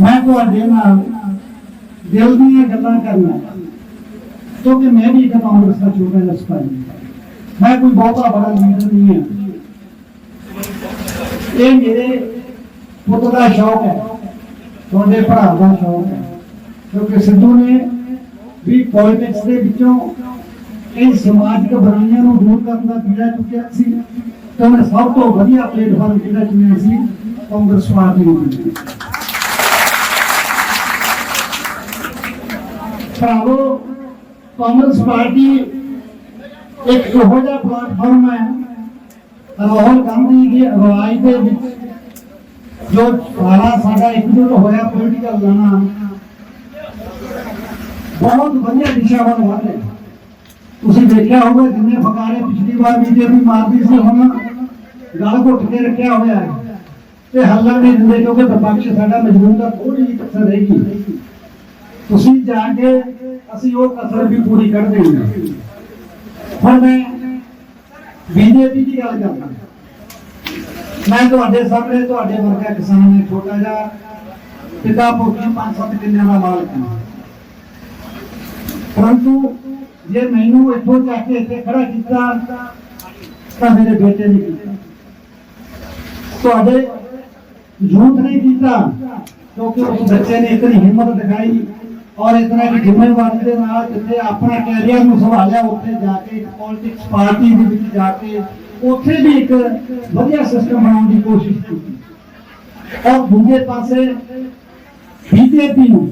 ਮੈਂ ਤੁਹਾਡੇ ਨਾਲ ਦਿਲ ਦੀਆਂ ਗੱਲਾਂ ਕਰਨਾ ਕਿਉਂਕਿ ਮੈਂ ਵੀ ਇੱਕ ਕਾਂਗਰਸ ਦਾ ਛੋਟਾ ਜਿਹਾ ਸਿਪਾਹੀ ਮੈਂ ਕੋਈ ਬਹੁਤਾ ਬੜਾ ਲੀਡਰ ਨਹੀਂ ਹਾਂ। ਇਹ ਮੇਰੇ ਪੁੱਤ ਦਾ ਸ਼ੌਕ ਹੈ, ਤੁਹਾਡੇ ਭਰਾ ਦਾ ਸ਼ੌਕ ਹੈ, ਕਿਉਂਕਿ ਸਿੱਧੂ ਨੇ ਵੀ ਪੋਲਿਟਿਕਸ ਦੇ ਵਿੱਚੋਂ ਇਹ ਸਮਾਜਿਕ ਬੁਰਾਈਆਂ ਨੂੰ ਦੂਰ ਕਰਨ ਦਾ ਪੀੜਾ ਚੁੱਕਿਆ ਸੀ ਤੇ ਉਹਨੇ ਸਭ ਤੋਂ ਵਧੀਆ ਪਲੇਟਫਾਰਮ ਜਿਹੜਾ ਚੁਣਿਆ ਸੀ? ਕਾਂਗਰਸ ਪਾਰਟੀ ਨੂੰ। ਚੁਣਿਆ। ਭਰਾਵੋ ਕਾਂਗਰਸ ਪਾਰਟੀ ਇੱਕ ਇਹੋ ਜਿਹਾ ਪਲੇਟਫਾਰਮ ਹੈ ਰਾਹੁਲ ਗਾਂਧੀ ਦੀ ਅਗਵਾਈ ਦੇ ਵਿੱਚ ਜੋ ਸਾਰਾ ਸਾਡਾ ਇਕਜੁੱਟ ਹੋਇਆ ਪੋਲੀਟੀਕਲ ਲੜਨਾ ਬਹੁਤ ਵਧੀਆ ਦਿਸ਼ਾ ਵੱਲ ਵਧ ਰਿਹਾ ਤੁਸੀਂ ਦੇਖਿਆ ਹੋਵੇ ਜਿੰਨੇ ਫਕਾਰੇ ਪਿਛਲੀ ਵਾਰ ਬੀਜੇਪੀ ਮਾਰਦੀ ਸੀ ਹੁਣ ਗਲ ਘੁੱਟ ਕੇ ਰੱਖਿਆ ਹੋਇਆ ਹੈ ਤੇ ਹੱਲਾ ਨਹੀਂ ਦਿੰਦੇ ਕਿਉਂਕਿ ਵਿਪਕਸ਼ ਸਾਡਾ ਮਜ਼ਬੂਤ ਦਾ ਥੋੜੀ ਜਿਹੀ ਕਸਰ ਰਹੇਗੀ ਤੁਸੀਂ ਜਾ ਕੇ ਅਸੀਂ ਉਹ ਕਸਰ ਵੀ ਪੂਰੀ ਕਰ ਦੇਣੀ ਹੁਣ ਮੈਂ ਬੀਜੇਪੀ ਦੀ ਗੱਲ ਕਰਦਾ। ਮੈਂ ਤੁਹਾਡੇ ਸਾਹਮਣੇ, ਤੁਹਾਡੇ ਵਰਗਾ ਕਿਸਾਨ ਨੇ ਛੋਟਾ ਜਿਹਾ, ਪਿਤਾ ਪੁੱਤਾਂ ਪੰਜ ਸੱਤ ਕਿੱਲਿਆਂ ਦਾ ਮਾਲਕ ਹਾਂ। ਪਰੰਤੂ ਜੇ ਮੈਨੂੰ ਇੱਥੋਂ ਚੱਕ ਕੇ ਇੱਥੇ ਖੜਾ ਕੀਤਾ, ਤਾਂ ਮੇਰੇ ਬੇਟੇ ਨੇ ਕੀਤਾ। ਤੁਹਾਡੇ ਯੂਥ ਨੇ ਕੀਤਾ, ਕਿਉਂਕਿ ਉਸ ਬੱਚੇ ਨੇ ਇਤਨੀ ਹਿੰਮਤ ਦਿਖਾਈ। ਔਰ ਇਸ ਤਰ੍ਹਾਂ ਕਿ ਜ਼ਿੰਮੇਵਾਰੀ ਦੇ ਨਾਲ ਜਿੱਥੇ ਆਪਣਾ ਕੈਰੀਅਰ ਨੂੰ ਸੰਭਾਲਿਆ, ਉੱਥੇ ਜਾ ਕੇ ਇੱਕ ਪੋਲਿਟਿਕਸ ਪਾਰਟੀ ਦੇ ਵਿੱਚ ਜਾ ਕੇ ਉੱਥੇ ਵੀ ਇੱਕ ਵਧੀਆ ਸਿਸਟਮ ਬਣਾਉਣ ਦੀ ਕੋਸ਼ਿਸ਼ ਕੀਤੀ। ਔਰ ਦੂਜੇ ਪਾਸੇ ਬੀਜੇਪੀ ਨੂੰ,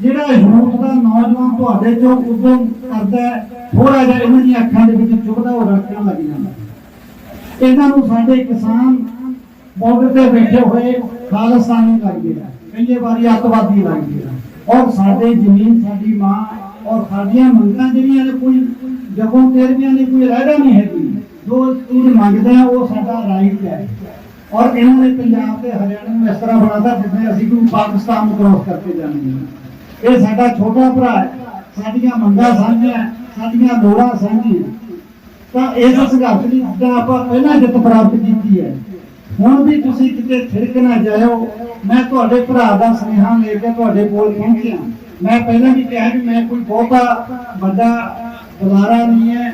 ਜਿਹੜਾ ਯੂਥ ਦਾ ਨੌਜਵਾਨ ਤੁਹਾਡੇ ਚੋਂ ਉਦੋਂ ਕਰਦਾ ਥੋੜਾ ਜਿਹਾ ਇਹਨਾਂ ਦੀਆਂ ਅੱਖਾਂ ਦੇ ਵਿੱਚ ਚੁਭਦਾ ਉਹ ਰੜਕਣ ਲੱਗ ਜਾਂਦਾ। ਇਹਨਾਂ ਨੂੰ ਸਾਡੇ ਕਿਸਾਨ ਬਾਰਡਰ ਤੇ ਬੈਠੇ ਹੋਏ ਖਾਲਸਤਾਨੀ ਲੱਗਦੇ ਆ ਕਈ ਵਾਰੀ ਅੱਤਵਾਦੀ ਲੱਗਦੇ ਆ ਔਰ ਸਾਡੇ ਜ਼ਮੀਨ ਸਾਡੀ ਮਾਂ ਔਰ ਸਾਡੀਆਂ ਮੰਗਾਂ ਜਿਹੜੀਆਂ ਨੇ ਕੋਈ ਜਗੋਂ ਤੇਰੀਆਂ ਨੇ ਕੋਈ ਰਹਿਦਾ ਨਹੀਂ ਹੈਗੀ। ਜੋ ਤੂੰ ਮੰਗਦਾ ਉਹ ਸਾਡਾ ਰਾਈਟ ਹੈ। ਔਰ ਇਹਨਾਂ ਨੇ ਪੰਜਾਬ ਤੇ ਹਰਿਆਣਾ ਨੂੰ ਇਸ ਤਰ੍ਹਾਂ ਬਣਾਤਾ ਜਿਵੇਂ ਅਸੀਂ ਕੋਈ ਪਾਕਿਸਤਾਨ ਨੂੰ ਕ੍ਰੋਸ ਕਰਕੇ ਜਾਂਦੇ ਹਾਂ। ਇਹ ਸਾਡਾ ਛੋਟਾ ਭਰਾ ਹੈ। ਸਾਡੀਆਂ ਮੰਗਾਂ ਸਾਂਝੀਆਂ ਸਾਡੀਆਂ ਲੋੜਾਂ ਸਾਂਝੀਆਂ ਤਾਂ ਇਸ ਸੰਘਰਸ਼ ਦੀ ਜਿੱਦਾਂ ਆਪਾਂ ਪਹਿਲਾਂ ਜਿੱਤ ਪ੍ਰਾਪਤ ਕੀਤੀ ਹੈ। ਹੁਣ ਵੀ ਤੁਸੀਂ ਕਿਤੇ ਥਿਰਕ ਨਾ ਜਾਇਓ। ਮੈਂ ਤੁਹਾਡੇ ਭਰਾ ਦਾ ਸੁਨੇਹਾ ਲੈ ਕੇ ਤੁਹਾਡੇ ਕੋਲ ਪਹੁੰਚਿਆ ਮੈਂ ਪਹਿਲਾਂ ਵੀ ਕਿਹਾ ਕਿ ਮੈਂ ਕੋਈ ਬਹੁਤਾ ਵੱਡਾ ਬੁਲਾਰਾ ਨਹੀਂ ਹੈ।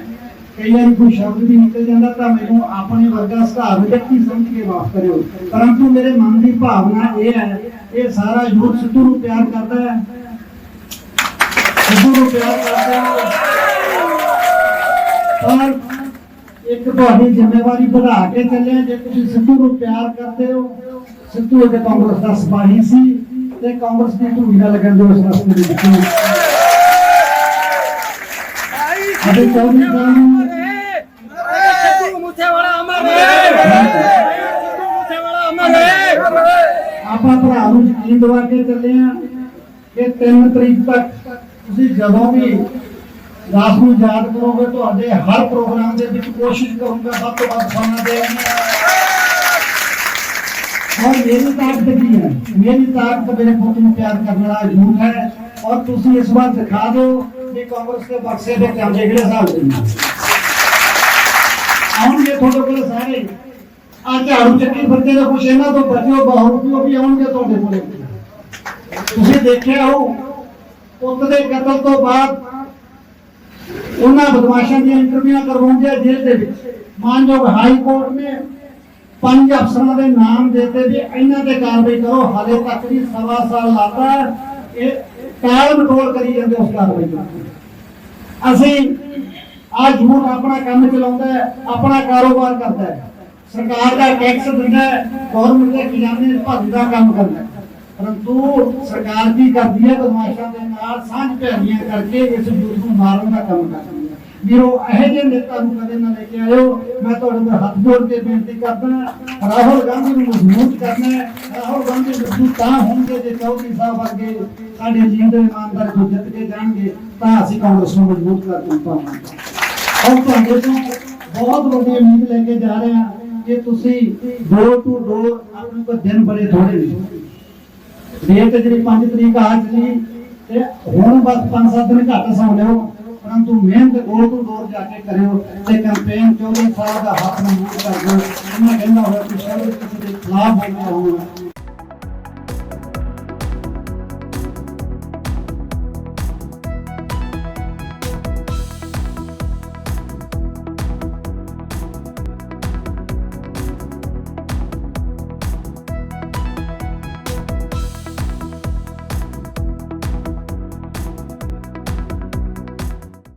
ਕਈ ਵਾਰੀ ਕੋਈ ਸ਼ਬਦ ਵੀ ਨਿਕਲ ਜਾਂਦਾ ਤਾਂ ਮੈਨੂੰ ਆਪਣੇ ਵਰਗਾ ਸੁਧਾਰ ਵਿਅਕਤੀ ਸਮਝ ਕੇ ਮਾਫ ਕਰਿਓ। ਪਰੰਤੂ ਮੇਰੇ ਮਨ ਦੀ ਭਾਵਨਾ ਇਹ ਹੈ, ਇਹ ਸਾਰਾ ਯੂਥ ਸਿੱਧੂ ਨੂੰ ਪਿਆਰ ਕਰਦਾ ਹੈ। ਸਿੱਧੂ ਨੂੰ ਪਿਆਰ ਕਰਦਾ ਹੈ। ਤੁਹਾਡੀ ਜ਼ਿੰਮੇਵਾਰੀ ਵਧਾ ਕੇ ਚੱਲੇ ਜੇ ਤੁਸੀਂ ਸਿੱਧੂ ਨੂੰ ਪਿਆਰ ਕਰਦੇ ਹੋ, ਸਿੱਧੂ ਇੱਕ ਕਾਂਗਰਸ ਦਾ ਸਿਪਾਹੀ ਸੀ ਤੇ ਕਾਂਗਰਸ ਦੀ ਧੂਰੀ ਲੱਗਣ ਦੇ ਉਸ ਰਸਤੇ ਦੇ ਵਿੱਚ ਅਤੇ ਚੌਧਰੀ ਸਾਹਿਬ ਨੂੰ ਸਿੱਧੂ ਮੂਸੇਵਾਲਾ ਅਮਰ ਸਿੱਧੂ ਮੂਸੇਵਾਲਾ ਅਮਰ ਆਪਾਂ ਭਰਾ ਨੂੰ ਯਕੀਨ ਦਵਾ ਕੇ ਚੱਲੇ ਆ ਕਿ 3 ਤਰੀਕ ਤੱਕ ਤੁਸੀਂ ਜਦੋਂ ਵੀ ਦਾਸ ਨੂੰ ਯਾਦ ਕਰੋਗੇ ਤੁਹਾਡੇ ਹਰ ਪ੍ਰੋਗਰਾਮ ਦੇ ਵਿੱਚ ਕੋਸ਼ਿਸ਼ ਕਰੂੰਗਾ ਸਭ ਤੋਂ ਵੱਧ ਸਮਾਂ ਦੇਣ ਔਰ ਮੇਰੀ ਤਾਕਤ ਕੀ ਹੈ? ਮੇਰੀ ਤਾਕਤ ਮੇਰੇ ਪੁੱਤ ਨੂੰ ਪਿਆਰ ਕਰਨ ਵਾਲਾ ਝੂਠ ਹੈ। ਔਰ ਤੁਸੀਂ ਇਸ ਵਾਰ ਦਿਖਾ ਦਿਓ ਕਿ ਕਾਂਗਰਸ ਦੇ ਬਕਸੇ ਦੇ ਚਾਂਦੇ ਕਿਹੜੇ ਹਿਸਾਬ ਦੇ ਆਉਣਗੇ ਤੁਹਾਡੇ ਕੋਲ ਸਾਰੇ। ਆ ਝਾੜੂ ਚੱਕੀ ਫਿਰਦੇ ਨੇ ਕੁਛ ਇਹਨਾਂ ਤੋਂ ਬਚਿਓ, ਬਹੁਤ ਵੀ ਆਉਣਗੇ ਤੁਹਾਡੇ ਕੋਲ। ਤੁਸੀਂ ਦੇਖਿਆ ਹੋ, ਪੁੱਤ ਦੇ ਕਤਲ ਤੋਂ ਬਾਅਦ ਉਹਨਾਂ ਬਦਮਾਸ਼ਾਂ ਦੀਆਂ ਇੰਟਰਵਿਊਆਂ ਕਰਵਾਉਂਦੇ ਜੇਲ੍ਹ ਦੇ ਵਿੱਚ। ਮਾਨਯੋਗ ਹਾਈ ਕੋਰਟ ਨੇ ਪੰਜ ਅਫਸਰਾਂ ਦੇ ਨਾਮ ਦਿੱਤੇ ਵੀ ਇਹਨਾਂ ਤੇ ਕਾਰਵਾਈ ਕਰੋ, ਹਾਲੇ ਤੱਕ ਵੀ ਸਵਾ ਸਾਲ ਲਾਤਾ ਇਹ ਟਾਲ ਮਟੋਲ ਕਰੀ ਜਾਂਦੇ ਉਸ ਕਾਰਵਾਈ ਨੂੰ। ਅਸੀਂ ਆ ਝੂਠ ਆਪਣਾ ਕੰਮ ਚਲਾਉਂਦਾ ਆਪਣਾ ਕਾਰੋਬਾਰ ਕਰਦਾ ਹੈ। ਸਰਕਾਰ ਦਾ ਟੈਕਸ ਦਿੰਦਾ ਹੈ ਗਵਰਨਮੈਂਟ ਦੇ ਖਜ਼ਾਨੇ ਭਰਦਾ ਕੰਮ ਕਰਦਾ ਪਰੰਤੂ ਸਰਕਾਰ ਕੀ ਕਰਦੀ ਹੈ ਬਦਮਾਸ਼ਾਂ ਦੇ ਨਾਲ ਸਾਂਝ ਭੈਣੀਆਂ ਕਰਕੇ ਇਸ ਯੂਥ ਨੂੰ ਮਾਰਨ ਦਾ ਕੰਮ ਕਰਦਾ ਵੀਰੋ, ਇਹੋ ਜਿਹੇ ਨੇਤਾ ਨੂੰ ਕਦੇ ਨਾ ਲੈ ਕੇ ਆਇਓ। ਮੈਂ ਤੁਹਾਡੇ ਨਾਲ ਹੱਥ ਜੋੜ ਕੇ ਬੇਨਤੀ ਕਰਦਾ ਰਾਹੁਲ ਗਾਂਧੀ ਨੂੰ ਮਜ਼ਬੂਤ ਕਰਨਾ ਰਾਹੁਲ ਗਾਂਧੀ ਮਜ਼ਬੂਤ ਤਾਂ ਹੋਣਗੇ ਜੇ ਚੌਧਰੀ ਸਾਹਿਬ ਵਰਗੇ ਸਾਡੇ ਜੀਂਦੇ ਇਮਾਨਦਾਰ ਜੋ ਜਿੱਤ ਕੇ ਜਾਣਗੇ, ਤਾਂ ਅਸੀਂ ਕਾਂਗਰਸ ਨੂੰ ਮਜ਼ਬੂਤ ਕਰ ਪਾਵਾਂਗੇ ਔਰ ਤੁਹਾਡੇ ਤੋਂ ਬਹੁਤ ਵੱਡੀ ਉਮੀਦ ਲੈ ਕੇ ਜਾ ਰਹੇ ਹਾਂ ਕਿ ਤੁਸੀਂ ਡੋਰ ਟੂ ਡੋਰ ਆਪਣੇ ਕੋਲ ਦਿਨ ਬੜੇ ਥੋੜੇ ਨੇ। ਡੇਟ ਜਿਹੜੀ 5 ਤਰੀਕ ਆ ਚਲੀ ਤੇ ਹੁਣ ਬਸ 5-7 ਦਿਨ ਘੱਟ ਸੌਂ ਲਿਓ। ਪਰੰਤੂ ਮਿਹਨਤ ਡੋਰ ਟੂ ਡੋਰ ਜਾ ਕੇ ਕਰਿਓ ਤੇ ਕੈਂਪੇਨ 14 ਸਾਲ ਦਾ ਹੱਥ ਨੂੰ ਕਰ ਦਿਓ ਇਹਨਾਂ ਕਹਿੰਦਾ ਹੋਇਆ ਕਿ ਸ਼ਬਦ ਕਿਸੇ ਦੇ ਖਿਲਾਫ ਬੋਲਣਾ ਹੋਣਾ